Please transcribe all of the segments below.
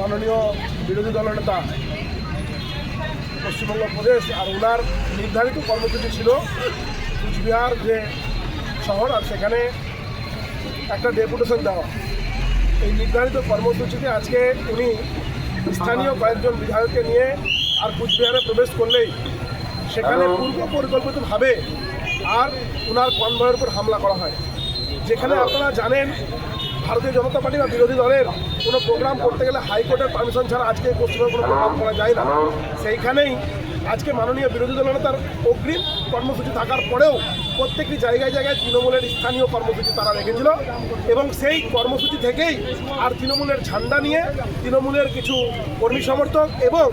মাননীয় বিরোধী দলনেতা পশ্চিমবঙ্গ প্রদেশ আর ওনার নির্ধারিত কর্মসূচি ছিল কুচবিহার যে শহর আর সেখানে একটা ডেপুটেশন দেওয়া। এই নির্ধারিত কর্মসূচিতে আজকে উনি স্থানীয় কয়েকজন বিধায়ককে নিয়ে আর কুচবিহারে প্রবেশ করলেই সেখানে পূর্ব পরিকল্পিতভাবে আর ওনার কনভয়ের উপর হামলা করা হয়। যেখানে আপনারা জানেন ভারতীয় জনতা পার্টি বা বিরোধী দলের কোনো প্রোগ্রাম করতে গেলে হাইকোর্টের পারমিশন ছাড়া আজকে পশ্চিমবঙ্গে কোনো প্রোগ্রাম করা যায় না। সেইখানেই আজকে মাননীয় বিরোধী দলনেতার অগ্রিম কর্মসূচি থাকার পরেও প্রত্যেকটি জায়গায় জায়গায় তৃণমূলের স্থানীয় কর্মসূচি তারা রেখেছিল এবং সেই কর্মসূচি থেকেই আর তৃণমূলের ঝান্ডা নিয়ে তৃণমূলের কিছু কর্মী সমর্থক এবং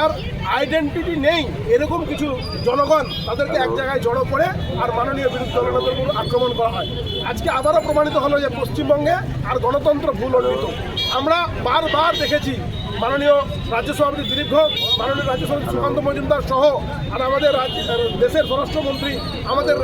আর আইডেন্টিটি নেই, এরকম কিছু জনগণ তাদেরকে এক জায়গায় জড়ো করে আর মাননীয় বিরোধী দলনেতার উপর আক্রমণ করা হয়। আজকে আবারও প্রমাণিত হলো যে পশ্চিমবঙ্গে আর গণতন্ত্র ভুল অর্জিত আমরা বারবার দেখেছি মাননীয় রাজ্য সভাপতি দিলীপ ঘোষ, মাননীয় রাজ্য সভাপতি সুকান্ত মজুমদার সহ, আর আমাদের দেশের স্বরাষ্ট্রমন্ত্রী, আমাদের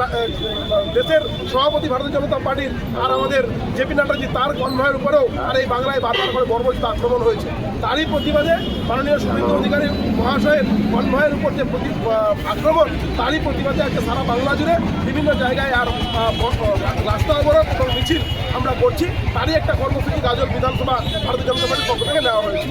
দেশের সভাপতি ভারতীয় জনতা পার্টির, আর আমাদের জেপি নাড্ডাজি, তার কনভয়ের উপরেও আর এই বাংলায় বারবার করে বর্বরিত আক্রমণ হয়েছে। তারই প্রতিবাদে মাননীয় শুভেন্দু অধিকারী মহাশয়ের কনভয়ের উপর যে আক্রমণ, তারই প্রতিবাদে আজকে সারা বাংলা জুড়ে বিভিন্ন জায়গায় আর রাস্তা অবরোধ এবং মিছিল আমরা করছি। তারই একটা কর্মসূচি গাজল বিধানসভা ভারতীয় জনতা পার্টির পক্ষ থেকে নেওয়া হয়েছে।